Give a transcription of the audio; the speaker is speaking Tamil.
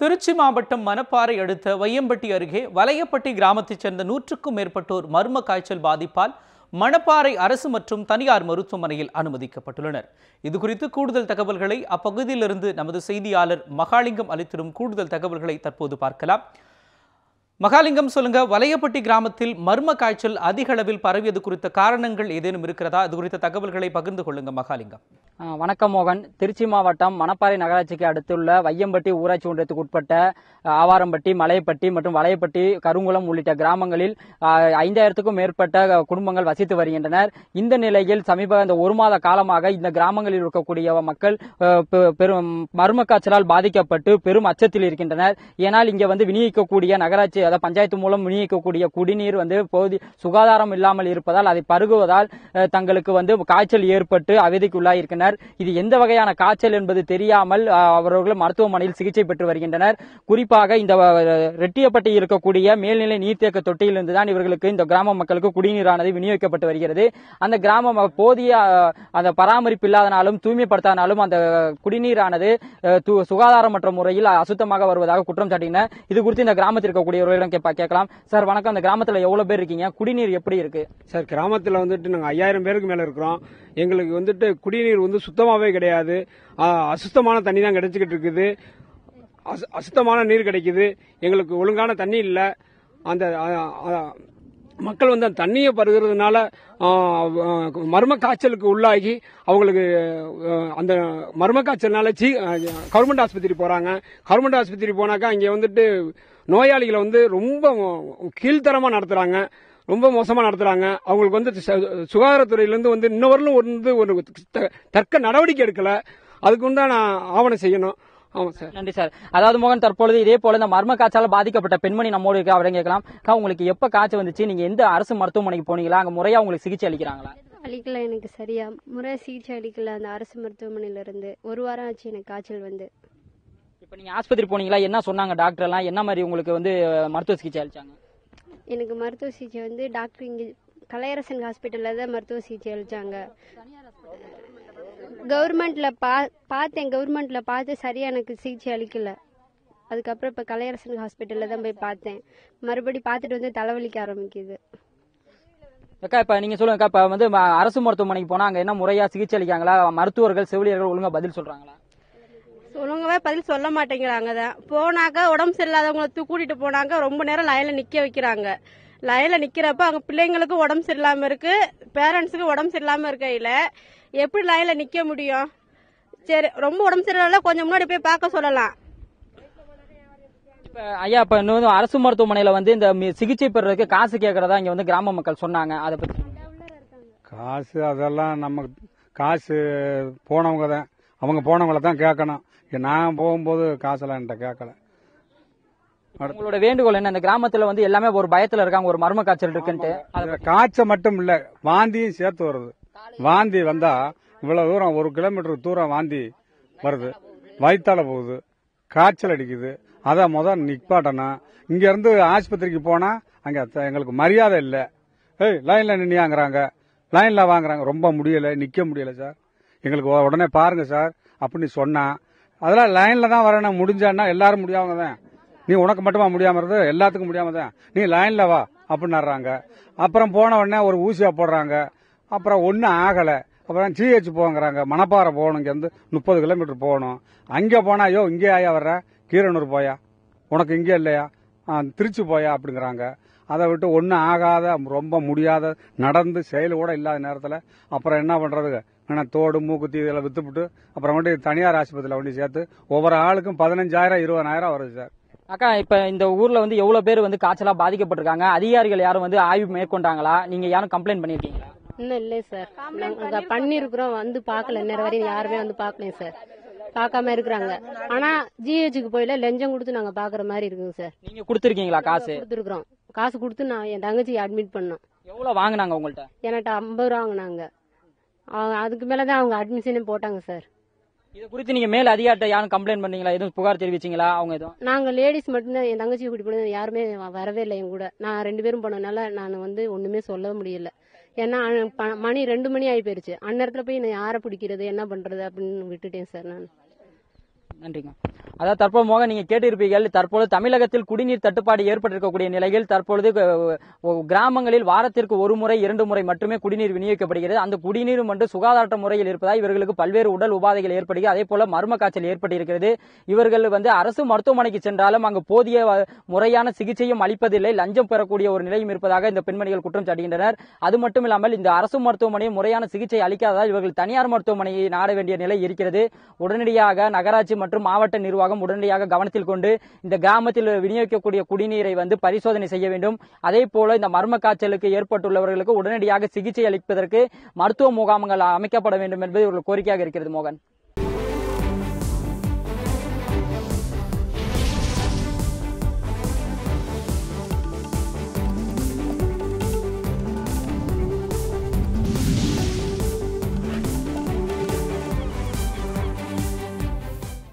திருச்சி மாவட்டம் மணப்பாறை அடுத்த வையம்பட்டி அருகே வலையப்பட்டி கிராமத்தைச் சேர்ந்த நூற்றுக்கும் மேற்பட்டோர் மர்ம காய்ச்சல் பாதிப்பால் மணப்பாறை அரசு மற்றும் தனியார் மருத்துவமனையில் அனுமதிக்கப்பட்டுள்ளனர். இதுகுறித்து கூடுதல் தகவல்களை அப்பகுதியிலிருந்து நமது செய்தியாளர் மகாலிங்கம் அளித்திடும் கூடுதல் தகவல்களை தற்போது பார்க்கலாம். மகாலிங்கம் சொல்லுங்க. வலையப்பட்டி கிராமத்தில் மர்ம காய்ச்சல் அதிக அளவில் பரவியது குறித்த காரணங்கள் ஏதேனும் இருக்கிறதா? அது குறித்த தகவல்களை பகிர்ந்து கொள்ளுங்க மகாலிங்கம். வணக்கம் மோகன். திருச்சி மாவட்டம் மணப்பாறை நகராட்சிக்கு அடுத்துள்ள வையம்பட்டி ஊராட்சி ஒன்றியத்துக்கு உட்பட்ட ஆவாரம்பட்டி மலையப்பட்டி மற்றும் வளையப்பட்டி கருங்குளம் உள்ளிட்ட கிராமங்களில் ஐந்தாயிரத்துக்கும் மேற்பட்ட குடும்பங்கள் வசித்து வருகின்றனர். இந்த நிலையில் சமீப இந்த ஒரு மாத காலமாக இந்த கிராமங்களில் இருக்கக்கூடிய மக்கள் பெ- பெரும் மர்ம காய்ச்சலால் பாதிக்கப்பட்டு பெரும் அச்சத்தில் இருக்கின்றனர். ஏனால் இங்கே வந்து விநியோகிக்கக்கூடிய நகராட்சி அதாவது பஞ்சாயத்து மூலம் விநியோகிக்கக்கூடிய குடிநீர் வந்து போதி சுகாதாரம் இல்லாமல் இருப்பதால் அதை பருகுவதால் தங்களுக்கு வந்து காய்ச்சல் ஏற்பட்டு அவதிக்குள்ளாயிருக்கின்றனர். இது எந்த வகையான காய்ச்சல் என்பது தெரியாமல் அவர்கள் மருத்துவமனையில் சிகிச்சை பெற்று வருகின்றனர். குறிப்பாக இந்த ரெட்டியப்பட்டி இருக்கக்கூடிய மேல்நிலை நீர்த்தேக்க தொட்டியிலிருந்து தான் இவர்களுக்கு இந்த கிராம மக்களுக்கு குடிநீரானது விநியோகிக்கப்பட்டு வருகிறது. அந்த கிராமம் போதிய அந்த பராமரிப்பு இல்லாதனாலும் தூய்மைப்படுத்தாதனாலும் அந்த குடிநீரானது சுகாதாரமற்ற முறையில் அசுத்தமாக வருவதாக குற்றம் சாட்டினர் இது குறித்து இந்த கிராமத்தில் இருக்கக்கூடியவர்களிடம் கேட்கலாம். சார் வணக்கம். அந்த கிராமத்தில் எவ்வளவு பேர் இருக்கீங்க? குடிநீர் எப்படி இருக்கு? சார் கிராமத்தில் வந்துட்டு நாங்கள் ஐயாயிரம் பேருக்கு மேலே இருக்கிறோம். எங்களுக்கு வந்துட்டு குடிநீர் வந்து சுத்தமாகவே கிடையாது. அசுத்தமான தண்ணி தான் கிடைச்சிக்கிட்டு இருக்குது. அசு- அசுத்தமான நீர் கிடைக்குது. எங்களுக்கு ஒழுங்கான தண்ணி இல்லை. அந்த மக்கள் வந்து அந்த தண்ணியை பருகிறதுனால மர்ம காய்ச்சலுக்கு உள்ளாகி அவங்களுக்கு அந்த மர்ம காய்ச்சல்னால சீ கவர்மெண்ட் ஆஸ்பத்திரி போறாங்க. கவர்மெண்ட் ஆஸ்பத்திரி போனாக்கா இங்கே வந்துட்டு நோயாளிகளை வந்து ரொம்ப கீழ்த்தரமாக நடத்துறாங்க. ரொம்ப மோசமா நடத்துறாங்க. அவங்களுக்கு வந்து சு- சுகாதாரத்துறையிலேருந்து வந்து இன்னவரையிலும் வந்து ஒரு த- தக்க நடவடிக்கை எடுக்கல. அதுக்கு உண்டான ஆவணம் செய்யணும். ஆமா சார். நன்றி சார். அதாவது மோகன் தற்பொழுது இதே போல இந்த மர்ம காய்ச்சலால் பாதிக்கப்பட்ட பெண்மணி நம்மோடு இருக்க அவரை கேட்கலாம். அக்கா உங்களுக்கு எப்ப காய்ச்சல் வந்துச்சு? நீங்க எந்த அரசு மருத்துவமனைக்கு போனீங்களா? அங்க முறையா உங்களுக்கு சிகிச்சை அளிக்கிறாங்களா? அளிக்கல எனக்கு சரியா. முறை சிகிச்சை அளிக்கல அந்த அரசு மருத்துவமனையில இருந்து ஒரு வாரம் ஆச்சு எனக்கு காய்ச்சல் வந்து. இப்ப நீங்க ஆஸ்பத்திரி போனீங்களா? என்ன சொன்னாங்க டாக்டர் எல்லாம் என்ன மாதிரி உங்களுக்கு வந்து மருத்துவ சிகிச்சை அளிச்சாங்க? எனக்கு மருத்துவ சிகிச்சை வந்து டாக்டர் இங்கே கலையரசன் ஹாஸ்பிட்டலில் தான் மருத்துவ சிகிச்சை அளித்தாங்க கவர்மெண்ட்ல பா பார்த்தேன். கவர்மெண்ட்ல பார்த்து சரியாக எனக்கு சிகிச்சை அளிக்கல. அதுக்கப்புறம் இப்போ கலையரசன் ஹாஸ்பிட்டலில் தான் போய் பார்த்தேன். மறுபடி பார்த்துட்டு வந்து தலைவலிக்க ஆரம்பிக்குது. அக்கா இப்போ நீங்கள் சொல்லுங்கக்கா இப்போ வந்து அரசு மருத்துவமனைக்கு போனால் அங்கே என்ன முறையாக சிகிச்சை அளிக்காங்களா மருத்துவர்கள் செவிலியர்கள் ஒழுங்காக பதில் சொல்கிறாங்களா ஒழுங்கவே பதில் சொல்ல மாட்டேங்கிறாங்க தான் போனாக்கா உடம்பு சரியில்லாதவங்கள கூட்டிட்டு போனாக்க ரொம்ப நேரம் லைன்ல நிக்க வைக்கிறாங்க. லைன்ல நிக்கிறப்ப அங்க பிள்ளைங்களுக்கு உடம்பு சரியில்லாம இருக்கு பேரண்ட்ஸுக்கு உடம்பு சரியில்லாம இருக்கையில எப்படி லைன்ல நிக்க முடியும்? சரி ரொம்ப உடம்பு சரியில்லை கொஞ்சம் முன்னாடி போய் பார்க்க சொல்லலாம். இப்ப ஐயா இப்ப இன்னும் அரசு மருத்துவமனையில வந்து இந்த மி- சிகிச்சை பெறதுக்கு காசு கேட்கறதா இங்க வந்து கிராம மக்கள் சொன்னாங்க. அதை பத்தி காசு அதெல்லாம் நம்ம காசு போனவங்க தான் அவங்க போனவங்கள தான் கேட்கணும் நான் போகும்போது காசெல்லாம் என்கிட்ட கேட்கல உங்களோட வேண்டுகோள் என்ன? இந்த கிராமத்துல வந்து எல்லாமே ஒரு பயத்துல இருக்காங்க ஒரு மர்ம காய்ச்சல் இருக்குன்ட்டு. காய்ச்சல் மட்டும் இல்ல வாந்தியும் சேர்த்து வருது. வாந்தி வந்தா இவ்வளவு தூரம் ஒரு கிலோமீட்டர் தூரம் வாந்தி வருது. வயித்தால போகுது காய்ச்சல் அடிக்குது. அதை முதல் நிப்பாட்டணும் இங்க இருந்து ஆஸ்பத்திரிக்கு போனா அங்க எங்களுக்கு மரியாதை இல்ல. ஏய் லைன்ல நின்னியாங்கிறாங்க. லைன்ல வாங்குறாங்க. ரொம்ப முடியல நிக்க முடியல சார். எங்களுக்கு உடனே பாருங்க சார் அப்படின்னு சொன்னான் அதெல்லாம் லைன்ல தான் வரணும் முடிஞ்சான்னா எல்லாரும் முடியாம தான். நீ உனக்கு மட்டுமா முடியாம இருந்தது? எல்லாத்துக்கும் முடியாம தான். நீ லைன்ல வா அப்படின்னாடுறாங்க. அப்புறம் போன உடனே ஒரு ஊசியா போடுறாங்க. அப்புறம் ஒன்றும் ஆகலை. அப்புறம் ஜிஹெச் போங்கிறாங்க. மணப்பாறை போகணும் இங்கேருந்து முப்பது கிலோமீட்டர் போகணும். அங்கே போனா ஐயோ இங்கே ஆயா வர்ற? கீரனூர் போயா? உனக்கு இங்கே இல்லையா? திருச்சி போயா? அப்படிங்கிறாங்க. அதை விட்டு ஒன்றும் ஆகாத ரொம்ப முடியாத நடந்து செயல் கூட இல்லாத நேரத்தில் அப்புறம் என்ன பண்ணுறதுங்க ஏன்னா தோடு மூக்குத்தி இதெல்லாம் வித்துப்புட்டு அப்புறம் கொண்டு தனியார் ஆஸ்பத்திரியில் கொண்டு சேர்த்து ஒவ்வொரு ஆளுக்கும் பதினஞ்சாயிரம் இருபதாயிரம் வருது சார். அக்கா இப்ப இந்த ஊர்ல வந்து எவ்வளவு பேர் வந்து காய்ச்சலா பாதிக்கப்பட்டிருக்காங்க? அதிகாரிகள் யாரும் வந்து ஆய்வு மேற்கொண்டாங்களா? நீங்க யாரும் கம்ப்ளைண்ட் பண்ணிருக்கீங்களா? இன்னும் இல்லை சார். நாங்க பண்ணிருக்கிறோம் வந்து பார்க்கல. நேரம் வரையும் யாருமே வந்து பார்க்கலைங்க சார். பார்க்காம இருக்கிறாங்க. ஆனா ஜிஹெச்சுக்கு போயில லஞ்சம் கொடுத்து நாங்க பாக்குற மாதிரி இருக்குங்க சார். நீங்க கொடுத்துருக்கீங்களா காசு? கொடுத்துருக்குறோம். காசு கொடுத்து நான் என் தங்கச்சியை அட்மிட் பண்ணோம் எவ்வளவு வாங்குனாங்க உங்கள்ட்ட? என்கிட்ட ஐம்பது ரூபா வாங்கினாங்க. அதுக்கு மேலதான் அவங்க அட்மிஷனே போட்டாங்க சார் இது குறித்து நீங்க மேல் அதிகாரிட்ட யாரும் கம்ப்ளைண்ட் பண்ணீங்களா? எதுவும் புகார் தெரிவிச்சீங்களா? அவங்க எதுவும்? நாங்க லேடிஸ் மட்டும்தான் என் தங்கச்சியை கூட்டி போனது. யாருமே வரவே இல்லை என் கூட. நான் ரெண்டு பேரும் போனதுனால நான் வந்து ஒண்ணுமே சொல்ல முடியல. ஏன்னா மணி ரெண்டு மணி ஆகி போயிருச்சு. அந்நேரத்துல போய் நான் யாரை பிடிக்கிறது என்ன பண்றது அப்படின்னு விட்டுட்டேன் சார் நான். நன்றிங்க. அதாவது தற்போது மோகன் நீங்க கேட்டிருப்பீர்கள் தற்போது தமிழகத்தில் குடிநீர் தட்டுப்பாடு ஏற்பட்டிருக்கக்கூடிய நிலையில் தற்பொழுது கிராமங்களில் வாரத்திற்கு ஒரு முறை இரண்டு முறை மட்டுமே குடிநீர் விநியோகிக்கப்படுகிறது. அந்த குடிநீரும் வந்து சுகாதார முறையில் இருப்பதால் இவர்களுக்கு பல்வேறு உடல் உபாதைகள் ஏற்படுகிறது. அதே போல மர்ம காய்ச்சல் ஏற்பட்டிருக்கிறது. இவர்கள் வந்து அரசு மருத்துவமனைக்கு சென்றாலும் அங்கு போதிய முறையான சிகிச்சையும் அளிப்பதில்லை. லஞ்சம் பெறக்கூடிய ஒரு நிலையும் இருப்பதாக இந்த பெண்மணிகள் குற்றம் சாட்டுகின்றனர். அது மட்டும் இல்லாமல் இந்த அரசு மருத்துவமனையில் முறையான சிகிச்சை அளிக்காததால் இவர்கள் தனியார் மருத்துவமனையை நாட வேண்டிய நிலை இருக்கிறது. உடனடியாக நகராட்சி மற்றும் மாவட்ட நிர்வாகம் உடனடியாக கவனத்தில் கொண்டு இந்த கிராமத்தில் விநியோகிக்கக்கூடிய குடிநீரை வந்து பரிசோதனை செய்ய வேண்டும். அதே போல இந்த மர்ம காய்ச்சலுக்கு ஏற்பட்டுள்ளவர்களுக்கு உடனடியாக சிகிச்சை அளிப்பதற்கு மருத்துவ முகாம்கள் அமைக்கப்பட வேண்டும் என்பது ஒரு கோரிக்கையாக இருக்கிறது மோகன்.